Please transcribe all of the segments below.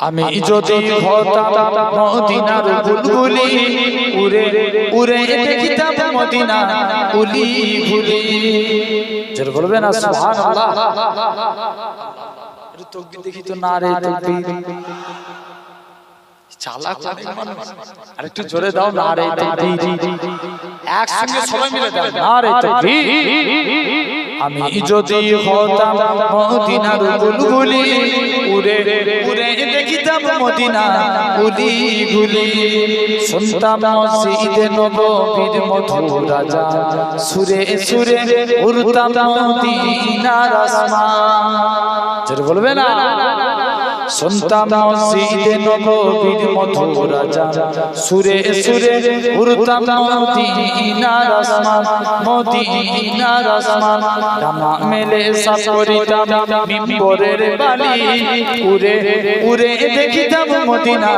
আমি যদি হতাম মদিনার বুলবুলি উড়ে উড়ে দেখিতাম মদিনা উলি ভুলি। জোর বলবে না সুবহানাল্লাহ। তাকবীর দেখি তো না রে তাকবীর। চালাক আর একটু জোরে দাও না রে তাকবীর। একসঙ্গে সবাই মিলে দাও। না রে তাকবীর। আমি যদি হতাম মদিনার বুলবুলি উড়ে উড়ে দেখিতাম মদিনা গুলি গুলি শুনতাম মসজিদে নববীর মধুর রাজা সুরে সুরে উড়তাম মদিনার আসমান। যেটা বলবে না? শুনতাম মসজিদে নববীর মধুর রাজা। সুরে সুরে উড়তাম মদিনার আসমান মদিনার আসমান ডানা মেলে সাপ করিতাম মিম্বরের বালি। উড়ে উড়ে দেখিতাম মদিনা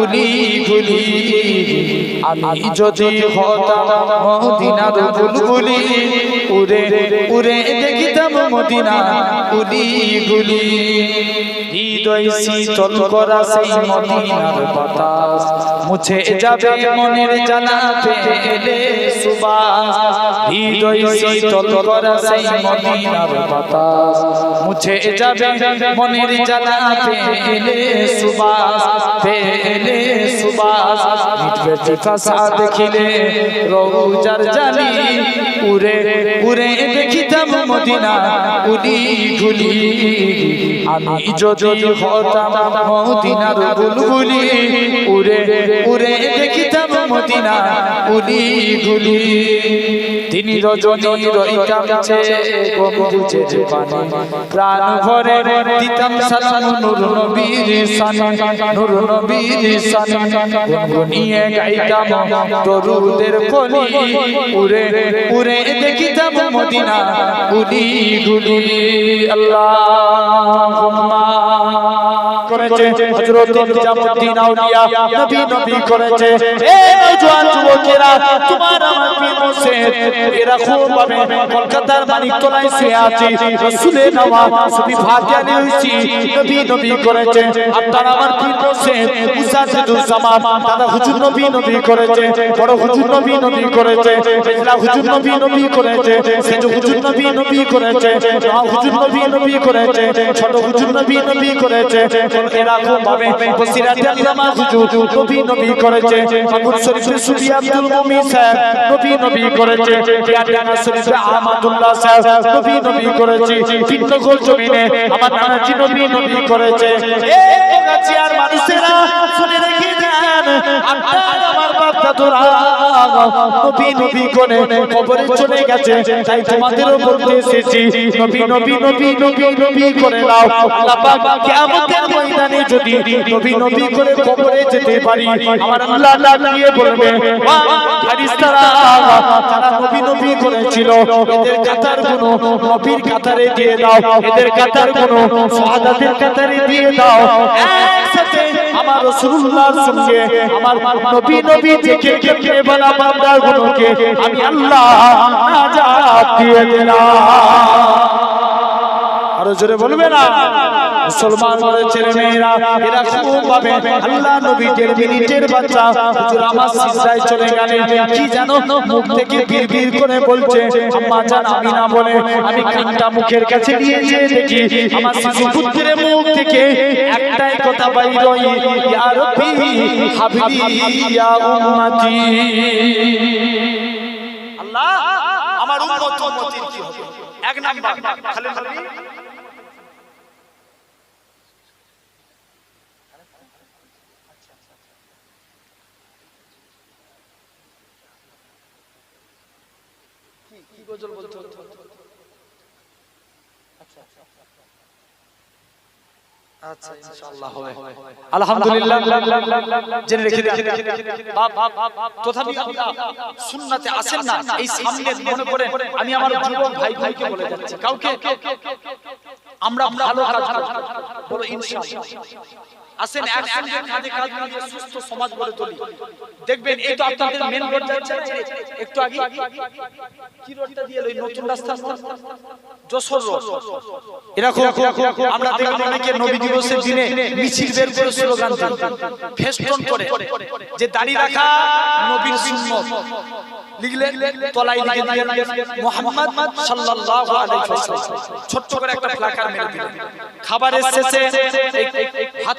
উলি গুলি। আমি যদি হতাম মদিনার বুলবুলি, উড়ে উড়ে দেখিতাম মদিনা উলি গুলি। হৃদয় শীতল করা সেই মদিনার বাতাস। মুছে যাবে মনের জানা পেলে সুবাস। হৃদয় শীতল করা সেই মদিনার বাতাস। মুছে যাবে মনের জানা পেলে সুবাস। পেলে সুবাস। মিটবে পিপাসা দেখিলে রৌজার জালি। উড়ে উড়ে দেখিতাম মদিনা উলি গুলি আমি যদি হতাম মদিনার বুলবুলি উড়ে উড়ে দেখিতাম মদিনা উলি গুলি। তিনি রজনী রইতামছে গম্বুজের পানি প্রাণ ভরে দিতাম সালাম নূর নবীর সানে নূর নবীর সানে গুনগুনিয়ে গাইতাম দরুদের কলি উড়ে উড়ে দেখিতাম মদিনা উলি গুলি। আল্লাহুম্মা করেছে, হযরত নিজামউদ্দিন আউলিয়া নবী নবী করেছে। এ জওয়ান যুবকেরা, তোমার আমার পীর মুর্শিদ, এরা খুব ভাবে কলকাতার মানিকতলায় শুয়ে আছে। রাসূলের নামাজ সুবি ভাগ্যালি হইছি নবী নবী করেছে। আপনার আমার পীর মুর্শিদ মুসাদ্দিদুল জামান দাদা হুজুর নবী নবী করেছে, বড় হুজুর নবী নবী করেছে, বেজলা হুজুর নবী নবী করেছে, সেজ হুজুর নবী নবী করেছে হুজুর নবী নবী করেছে, ছোট হুজুর নবী নবী করেছে এরকম ভাবে নবী নবী করেছে। মাগুর শরীফে আব্দুল সাহেব নবী নবী করেছে। টিয়াডাঙ্গা শরীফে আহমদুল্লাহ সাহেব নবী নবী করেছে। চিত্তগোল জমিনে আমার নানাজি নবী নবী করেছে। এই গাছিয়ার মানুষেরা শুনে রেখে যেতে পারি আমার আল্লাহ দিয়ে বলবে ফারিস্তারা এদের কাতার দিয়ে দাও। আমার রাসূলুল্লাহর সঙ্গে, আমার নবী নবী থেকে কেমনে বলা গুলোকে আমি আল্লাহ নাজাত দিয়ে দিলাম। আরও জোরে বলবে না? মুসলমান বলে ছেলে মেয়েরা এরা খুব ভাবে আল্লাহ নবী দেড় মিনিটের বাচ্চা। হুজুর আমার সিজদায় চলে গেলেন। কি জানো মুখ থেকে বীর করে বলছে, আম্মা জান, আমি না বলে আমি কানটা মুখের কাছে নিয়ে যেয়ে দেখি, আমার শিশু পুত্রের মুখ থেকে একটাই কথা বাইর হয়, ইয়া রব্বি হাবিবি ইয়া উম্মতি। আল্লাহ, আমার উম্মত উম্মতির কি হবে? এক নাম্বার খালি খালি ইনশাআল্লাহ হবে আলহামদুলিল্লাহ জেনে রেখে তথাপি সুন্নাতে আসেন না এই সামনে মনে করে আমি আমার যুবক ভাই ভাইকে বলে যাচ্ছি। কাউকে আমরা ভালো কাজ করব বলো ইনশাআল্লাহ। আসেন একসঙ্গে কাঁধে কাঁধ মিলিয়ে সুস্থ সমাজ গড়ে তুলি। দেখবেন এই তো আপনাদের মেন রোড যাচ্ছে। একটু আগে কি রোডটা দিয়ে? নতুন রাস্তা যশোর রোড এরকম আমরা দেখবেন অনেকে নবী দিবসের দিনে মিছিল বের করে স্লোগান দেন ফেস্টন করে। যে দাড়ি রাখা নবীর সুন্নত। লিখলেন তলায় লিখে দিলেন মুহাম্মদ সাল্লাল্লাহু আলাইহি ওয়াসাল্লাম। ছোট্ট করে একটা প্লাকার মেরে দিলেন। খাবারের শেষে এই ভাত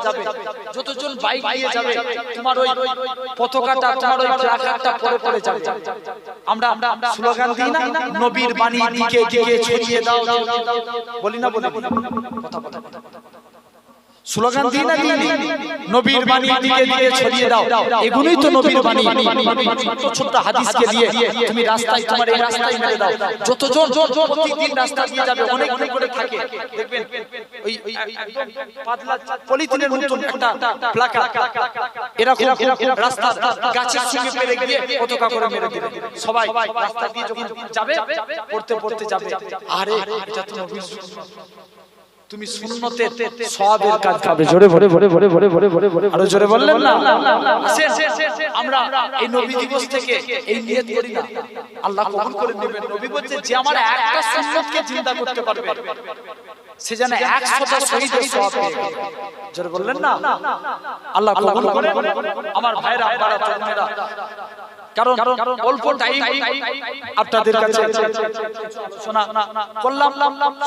যাবে। যতজন বাইক নিয়ে যাবে তোমার ওই পতাকাটা তোমার ওই প্লাকারটা পরে পরে যাবে। আমরা স্লোগান দিই না? নবীর বাণী দিকে দিকে ছড়িয়ে দাও। বলি না বলি স্লোগান দিই না দিই নবীর বাণী দিকে দিকে ছড়িয়ে দাও এগুলোই তো নবীর বাণী ছোট ছোট হাদিসকে দিয়ে তুমি রাস্তায় তোমার এই রাস্তায় মেরে দাও যতজন প্রতিদিন রাস্তা দিয়ে যাবে অনেক অনেক করে থাকে দেখবেন ওই পাতলা পলিথিনের মতন একটা প্লাকার এরকম রাস্তা গাছের সঙ্গে পেরে গিয়ে পতাকা করে মেরে দিবে সবাই রাস্তা দিয়ে যখন যাবে পড়তে পড়তে যাবে আরে এটা তো নবীর। তুমি সুন্নতের সওয়াবের কাজ পাবে জোরে ভরে ভরে ভরে ভরে ভরে ভরে ভরে আরও জোরে বললেন না? আমরা এই নবী দিবস থেকে এই নিয়ত করি না। আল্লাহ কবুল করে নেবেন। নবী বলছে যে আমার একটা সুন্নতকে জিন্দা করতে পারবে। সে যেন একশোটা শহীদের সওয়াব পেয়ে জোরে বললেন না? আল্লাহ কবুল করে আমার ভাইরা আপনারা তরুণেরা কারণ অল্প টাইম আপনাদের কাছে শোনা করলাম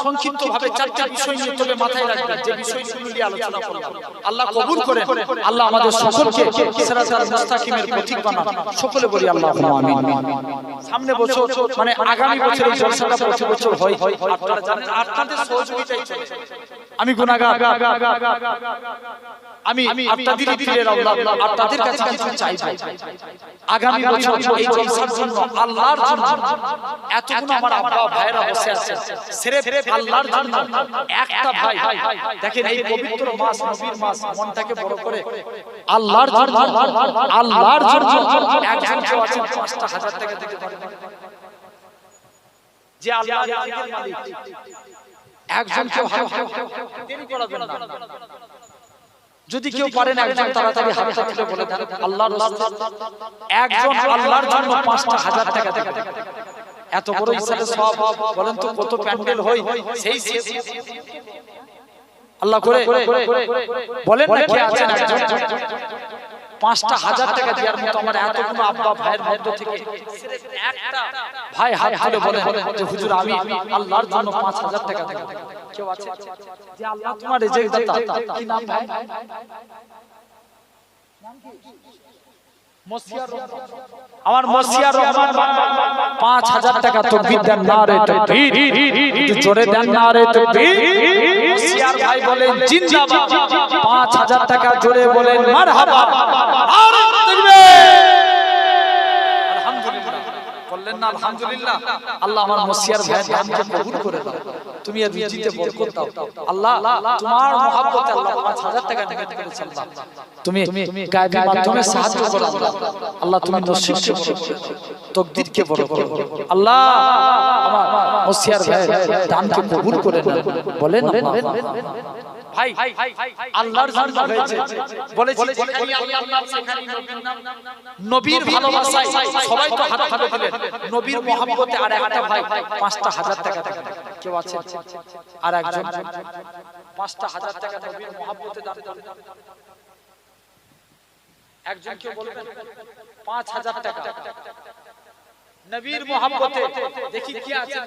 সংক্ষিপ্ত ভাবে চারটা বিষয় নিয়ে তবে মাথায় রাখবেন যে বিষয়গুলো নিয়ে আলোচনা করলাম আল্লাহ কবুল করে আল্লাহ আমাদের সকলকে সিরাতাল মুস্তাকিমের পথিক বানান। সকলে বলি আল্লাহ আমিন। সামনে বছর মানে আগামী বছর এই জলসাটা প্রতি বছর হয়। আপনারা জানেন আপনাদের সহযোগিতাই চলে। আমি গুনাহগার। আমি আপনাদের পীরের আল্লাহ আপনাদের কাছে কিছু চাইব। আগামী বছর এই জলসার জন্য আল্লাহর জন্য। এতগুলো আমার আব্বা ভাইরা বসে আছে সিরেফ আল্লাহর জন্য। একটা ভাই দেখেন এই পবিত্র মাস নবীর মাস মনটাকে বড় করে আল্লাহর জন্য আল্লাহর জন্য। একজন কেউ আছে পাঁচটা হাজার টাকা থেকে পারেন যে আল্লাহ মালিক। একজন কেউ দেরি করাবেন না। যদি কেউ পারেন একজন তাড়াতাড়ি হাতটা তুলে বলে দেন আল্লাহর রাস্তা একজন আল্লাহর জন্য পাঁচটা হাজার টাকা দেবে এত বড় ইসলামের বলেন তো কত প্যান্ডেল হয় সেই আল্লাহ করে বলেন না কে আছেন একজন পাঁচটা হাজার টাকা দেওয়ার মতো আমার এতগুলো আব্বা ভাইয়ের মধ্য থেকে ভাই হাত তুলে বলে যে হুজুর আমি আল্লাহর জন্য পাঁচ হাজার টাকা দেব কেউ আছে যে আল্লাহ তোমার রেজেক দাতা কি নাম ভাই? আমার মসিয়ার রহমান পাঁচ হাজার টাকা তকবির দেন না রে তকবির। জোরে দেন না রে তকবির। মসিয়ার ভাই বলেন জিন্দাবাদ। পাঁচ হাজার টাকা জোরে বলেন মারহাবা। আরে বললেন না আলহামদুলিল্লাহ। আল্লাহ আমার মসিয়ার ভাইয়ের দানকে কবুল করে দাও। তুমি এর রুজিতে বরকত দাও। আল্লাহ তোমার মহব্বতে আল্লাহ 5000 টাকা নিয়ত করেছে আল্লাহ তুমি গায়বী মাধ্যমে সাহায্য করো আল্লাহ। আল্লাহ। তুমি নসিব করো তকদিরকে বড় করো আল্লাহ আমার মসিয়ার ভাইয়ের দানকে কবুল করে নাও। বলেন। ভাই আল্লাহর জন্য হয়েছে বলেছি যেখানে আল্লাহ সেখানে নবীর নাম নবীর ভালোবাসায় সবাই তো হাত হাতে দিলেন নবীর মহব্বতে আর একটা ভাই পাঁচটা হাজার টাকা দেন কেউ আছে আর একজন পাঁচটা হাজার টাকা নবীর মহব্বতে দান একজন কেউ বলবেন পাঁচ হাজার টাকা নবীর মহব্বতে দেখি কি আছে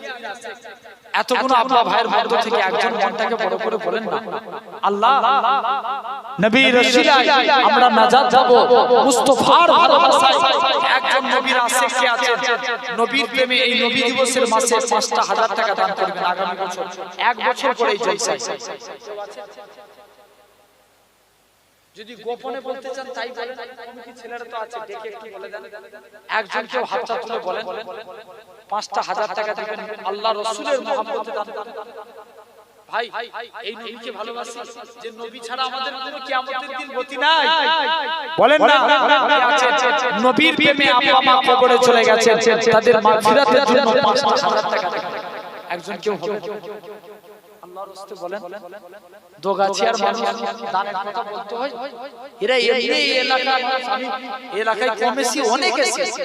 এতগুলো আব্বা ভাইয়ের মধ্য থেকে একজন মনটাকে বড় করে বলেন না। আল্লাহ নবীর রসিলায় আমরা নাজাত যাব। মুস্তাফার ভালোবাসায় একজন নবীর আশেক কে আছে নবীর প্রেমে এই নবী দিবসের মাসে পাঁচটা হাজার টাকা দান করবেন আগামী বছর। এক বছর পরে এই জলসায় যদি গোপনে বলতে চান তাই বলেন। কি ছেলেরা তো আছে দেখে একটু বলে দেন। একজন কেউ হাতটা তুলে বলেন। পাঁচটা হাজার টাকা দিবেন আল্লাহ রসুলের মহাব্বতে দান ভাই এই নবীকে ভালোবাসি যে নবী ছাড়া আমাদের কোনো কিয়ামতের দিন গতি নাই। বলেন না নবীর প্রেমে আব্বা মা কবরে চলে গেছে তাদের মাগফিরাতের জন্য পাঁচটা হাজার টাকা দেন। একজন কেউ হবে। আল্লাহর বলেন দোগাছিয়ার মানুষ দানের কথা বলতে হয়। এরা এমনি এই এলাকার মানুষ, আমি এই এলাকায় কম অনেক এসেছে।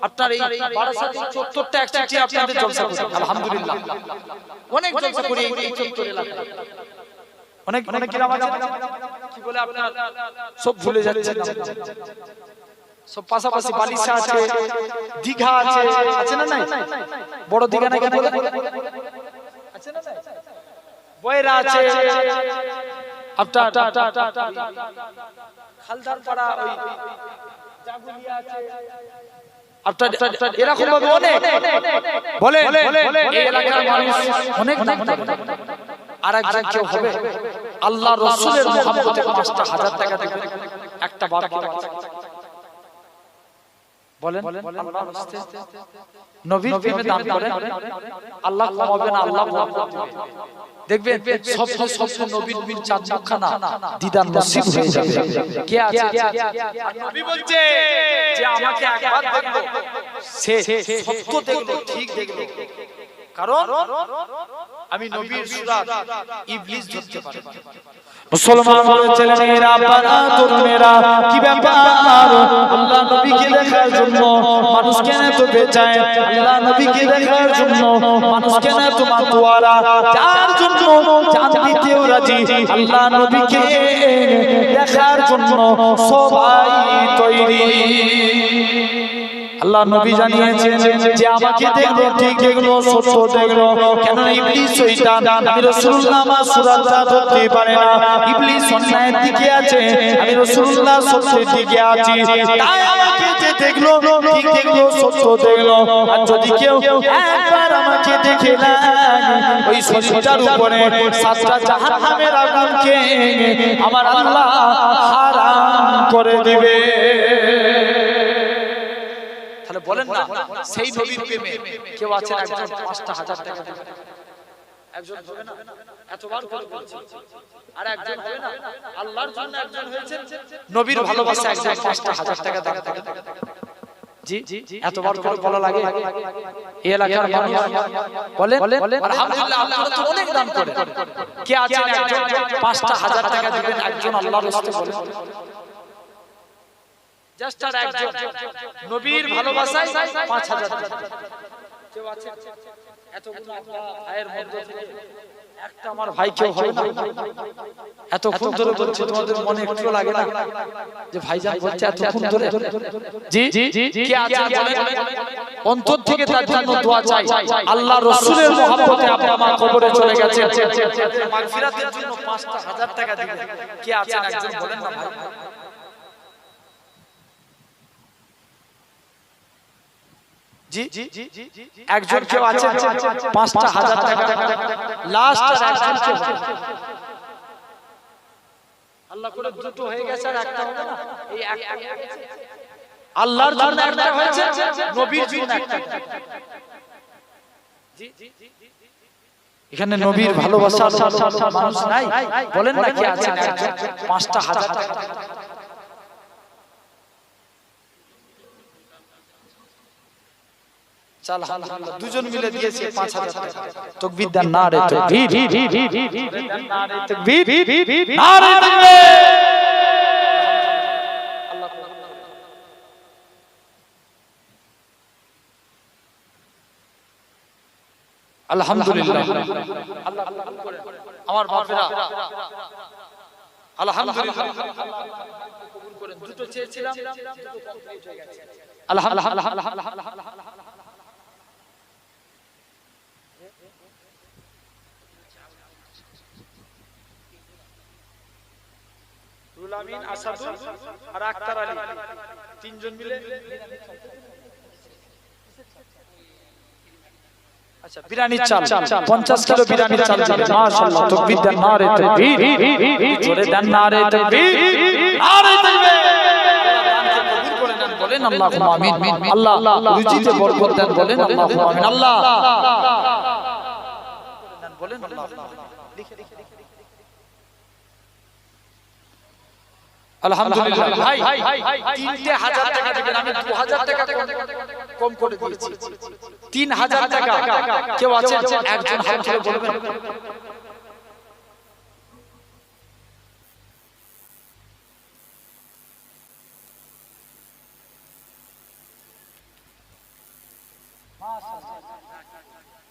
আপনার এই বারাসাত চত্বরটা একসাথে আপনাদের জলসা করি আলহামদুলিল্লাহ। অনেক জলসা করি এই- এই চত্বর এলাকায়। অনেক অনেক গ্রাম আছে। কি বলে আপনার? সব ভুলে যাচ্ছে। সব পাশাপাশি বালিশা আছে দীঘা আছে। আছে না নাই? বড় দীঘা নাকি বলে আছে না বয়রা আছে আপনার খালদার পাড়া ওই জাগুলিয়া আছে। এরকম ভাবে অনেক বলে এই এলাকার মানুষ অনেক আর একজন কেউ হবে। আল্লাহ রসুলের মহাব্বতে পাঁচটা হাজার টাকা দেবে। একটা বার বলেন নবীর প্রেমে দান করেন। আল্লাহ কমাবে আল্লাহ মহব্বত দিবে। দেখবেন স্বপ্ন স্বপ্ন নবীন নবীন চাঁদ মুখখানা দিদার নসিব হয়ে যাবে। কে আছে নবী বলছে যে আমাকে একবার দেখল সে সত্য দেখল ঠিক দেখল। কারণ আমি নবীর সুরাত ইবলিস ধরতে পারি মুসলমান ছেলেমেয়েরা বাবা তরুণেরা কি ব্যাপার? আল্লাহ নবীকে দেখার জন্য মানুষ কেন তো বেচায়, আল্লাহ নবীকে দেখার জন্য মানুষ কেন তোমার দোয়ারা যার জন্য জান দিতেও রাজি, আল্লাহ নবীকে দেখার জন্য সবাই তৈরি। আল্লাহ নবী জানিয়েছেন যে আমাকে দেখল, ঠিক দেখল, সত্য দেখল। কেন ইবলিস শয়তান, আমি রাসূলুল্লাহ, আমার সুরাতটা ধরতে পারে না। ইবলিস অন্যায়ের দিকে আছে, আমি রাসূলুল্লাহ সত্যের দিকে আছি। তাই আমাকে যে দেখল, ঠিক দেখল, সত্য দেখল। আর যদি কেউ একবার আমাকে দেখে না, ওই শরীরটার উপরে সাতটা জাহান্নামের আগুনকে আমার আল্লাহ হারাম করে দিবে। বলেন না সেই নবীর প্রেমে কেউ আছেন একজন পাঁচটা হাজার টাকা দেবে একজন হবে না? এতবার করে বলছি। আর একজন হবে না? আল্লাহর জন্য একজন হয়েছেন? নবীর ভালোবাসা একজন পাঁচটা হাজার টাকা দেবে জি এতবার করে বলা লাগে। এই এলাকার মানুষ বলেন আলহামদুলিল্লাহ আপনারা তো অনেক দান করেন কে আছেন একজন? পাঁচটা হাজার টাকা দিবেন একজন আল্লাহর রাস্তায় বলেন জাস্ট আর একজন নবীর ভালোবাসায় পাঁচ হাজার কেউ আছে? এতগুলো ভাইয়ের মধ্যে থেকে। একটা আমার ভাই কেউ হবে না। এতক্ষণ ধরে বলছে তোমাদের মনে একটু লাগে না। যে ভাইজান বলছে এতক্ষণ ধরে। জি কে আছে অন্তর থেকে তার জন্য দোয়া চাই। আল্লাহ রসুলের মহব্বতে আপনি আমার কবরে চলে গেছে। মাগফিরাতের জন্য টাকা দিবেন। কে আছেন একজন বলেন না ভাই। জি একজন কেউ আছে পাঁচটা হাজার টাকা লাস্ট একজন কেউ আল্লাহ করে দুটো হয়ে গেছে আর একটা হবে না? এই আল্লাহর জন্য একটা হয়েছে নবীর জন্য একটা। এখানে নবীর ভালোবাসা মানুষ নাই। বলেন নাকি আছে? পাঁচটা হাজার টাকা। চাল আলহামদুলিল্লাহ দুজন মিলে দিয়েছে 5000 টাকা। তাকবীর দেন না রে তাকবীর। তাকবীর না রে তাকবীর। আলহামদুলিল্লাহ। আমার বাপেরা। আলহামদুলিল্লাহ। দুটো চেয়েছিলাম দুটো কমপ্লিট হয়ে গেছে আলহামদুলিল্লাহ। রুল আমিন আসাদুল আর আক্তার আলী। তিনজন মিলে। আচ্ছা চাল 50 কিলো বিরিয়ানির চাল দিবেন মাশাআল্লাহ তাকবীর দেন নারে তাকবীর। জোরে দেন নারে তাকবীর। নারে তাকবীর। বলেন আল্লাহুম্মা আমিন আল্লাহ রুজিতে বরকত দেন বলেন আল্লাহুম্মা আমিন। আল্লাহ। বলেন আল্লাহ আলহামদুলিল্লাহ। ভাই তিনটে হাজার টাকা দেবেন আমি দু হাজার টাকা কম- কম করে দিয়েছি। তিন হাজার টাকা। কেউ আছে একজন হাত তুলে বলবেন।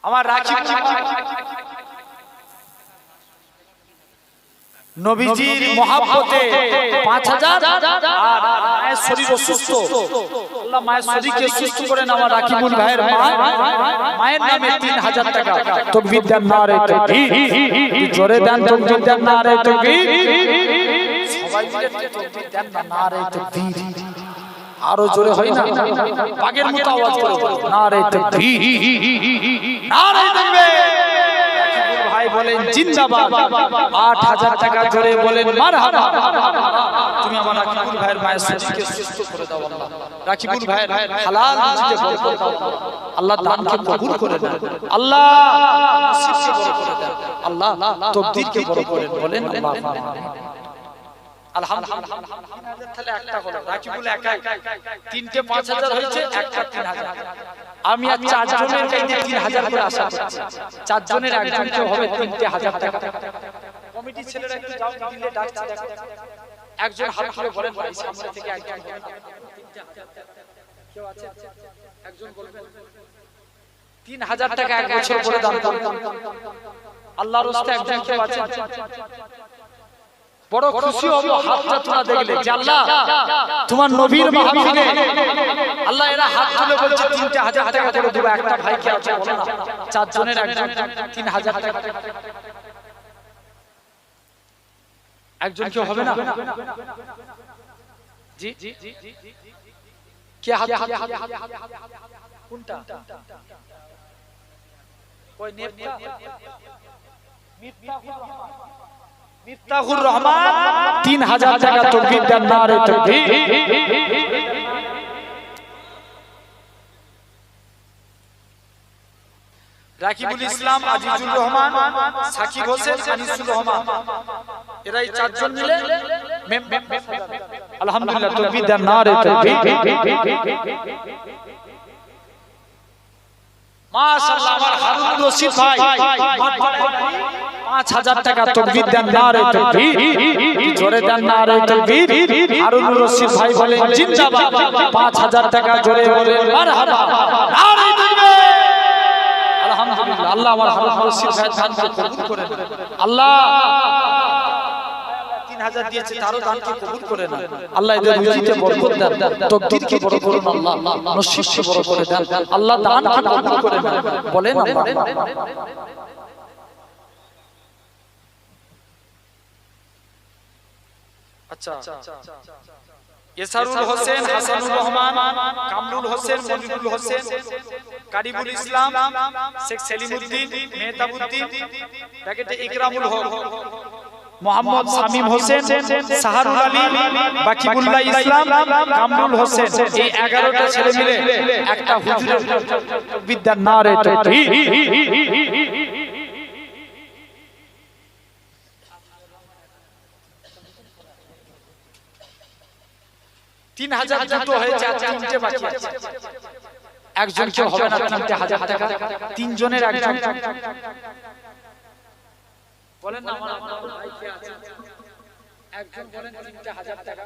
আমার রাখি নবীজির মহাব্বতে পাঁচ হাজার আর মায়ের শরীর অসুস্থ আল্লাহ মায়ের শরীরকে সুস্থ করেন আমার রাকিবুল ভাইয়ের মা। মায়ের নামে তিন হাজার টাকা। তকবীর দেন না রে তকবীর। জোরে দেন তকবীর দেন না রে তকবীর। সবাই মিলে তকবীর দেন না না রে তকবীর। আরও জোরে হয় না? বাগের মতো আওয়াজ করে বলো, না রে তকবীর। না রে তকবীর। ভাই বলেন, জিন্দাবাদ। আট হাজার টাকা জোরে বলেন, মারহাবা। তুমি আমার রাকিবুল ভাইয়ের মায়ের শরীরকে সুস্থ করে দাও, আল্লাহ। রাকিবুল ভাইয়ের হালাল রুজিতে বরকত দাও। আল্লাহ দানকে কবুল করে দেন আল্লাহ বড় করে দেন। আল্লাহ তকদিরকে বড় করেন বলেন আল্লাহ আলহামদুলিল্লাহ তাহলে একটা হলো রাকিবুল একা তিনটে পাঁচ হাজার হয়েছে, একটা তিন হাজার। আমি আর চারজনের কাছে তিন হাজার করে আশা করছি চারজনের একজনকে হবে তিনটে হাজার টাকা কমিটির ছেলেরা একটু যাও দিলে ডাকছে একজন হাত তুলে বলেন ভাই সামনে থেকে একজন। কেউ আছে? একজন বলবেন। তিন হাজার টাকা এক বছর করে করুন আল্লাহর রাস্তায় একজন কেউ আছে বড় খুশি হব হাতটা তোলা দেখলে যে আল্লাহ তোমার নবীর মাহফিলে আল্লাহ এরা হাত তুলে বলছে তিনটা হাজার টাকা করে দেবো একটা ভাইকে আছে বলো না। চারজনের একজন তিন হাজার টাকা। একজন কেউ হবে না? জি কে হাত কোনটা? ওই নেপটা মিফতাহুর রহমান। তিন হাজার টাকা তকবির দেন না রে তকবির রাকিবুল ইসলাম আজিজুর রহমান সাকিব হোসেন আনিসুর রহমান। এরা এই চারজন মিলে আলহামদুলিল্লাহ তকবির দেন না রে মাশাআল্লাহ আমার হারুন রশিদ ভাই। পাঁচ হাজার টাকা তকবির দেন না রে তকবির জোরে দেন না রে তকবির হারুন রশিদ ভাই বলেন জিন্দাবাদ। পাঁচ হাজার টাকা জোরে বলেন মারহাবা। না রে তকবির আলহামদুলিল্লাহ আল্লাহ আমার হারুন রশিদ ভাই দানকে কবুল করে আল্লাহ। তিন হাজার দিয়েছে তারও দানকে কবুল করে না আল্লাহ এদের রুজিতে বরকত দেন তকদিরকে বড় করুন আল্লাহ নসিবকে বড় করে দেন। আল্লাহ দানকে কবুল করে নেন। বলেন আল্লাহ। আচ্ছা। এসারুল হোসেন হাসানুর রহমান কামরুল হোসেন মনিরুল হোসেন কারিবুল ইসলাম শেখ সেলিমউদ্দিন মেহতাবউদ্দিন প্যাকেটে ইকরামুল হক। মোহাম্মদ শামীম হোসেন সাহারুল আলী বাকিবুল্লাহ ইসলাম কামরুল হোসেন। এই 11টা ছেলে মিলে একটা হুজুরের বিদ্যার নারে তিন হাজার জুতো হয়েছে আর তিনটে বাকি আছে। একজন কেউ হবে না তিনটে হাজার টাকা। তিনজনের একজন। বলেন না আমার আপনার ভাই কে আছে? একজন বলেন তিনটে হাজার টাকা।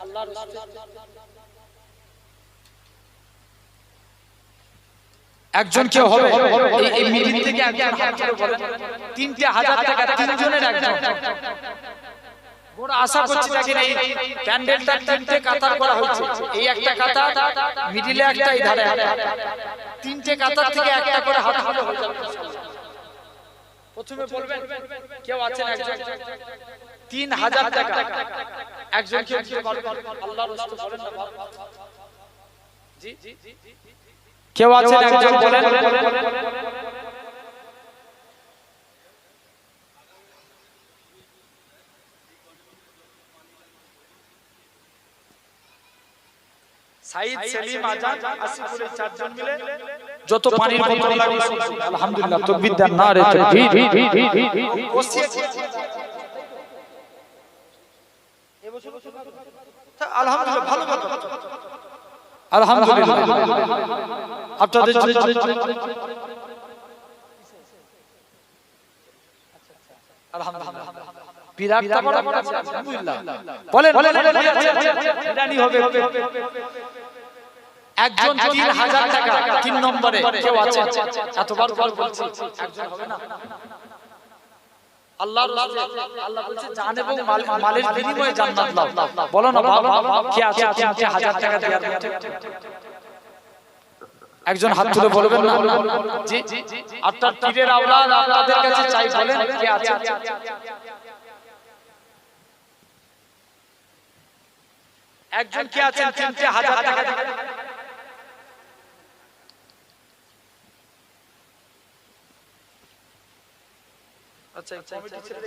আল্লাহর একজন কেউ হবে। এই- মিটিং থেকে একজন তিনটে হাজার টাকা। তিনজনের একজন। বড় আশা করছি দেখেন এই প্যান্ডেলটা তিনটে কাতার করা হয়েছে এই একটা কাতার মিডিলে একটা এই ধারে তিনটে কাতার থেকে একটা করে হাত হাতে হয়ে যাবে প্রথমে বলবেন কেউ আছেন একজন তিন হাজার টাকা একজন কেউ দিতে পারবেন আল্লাহর বলেন না বাবা। কেউ আছেন একজন বলেন সাইদ সেলিম আজাদ আসিফুল এই চারজন মিলে যত পানির বোতল লাগে আলহামদুলিল্লাহ তকবীর দেন না রে আলহামদুলিল্লাহ ভালো কথা আলহামদুলিল্লাহ। আপনাদের আলহামদুলিল্লাহ। বলেন বলেন বিরানি হবে একজন তিন হাজার টাকা তিন নম্বরে কেউ আছে? এতবার বলছি একজন হবে না? আল্লাহ আল্লাহ বলছে জান এবং মালের বিনিময়ে জান্নাত দাও বলো না কে আছে তিনটে হাজার টাকা দেওয়ার একজন হাত তুলে বলবেন না জি আপনার তীরের আওলাদ আপনাদের কাছে চাই বলেন কে আছে? একজন কে আছেন তিনটে হাজার টাকা দেবেন? আচ্ছা আচ্ছা ছেড়ে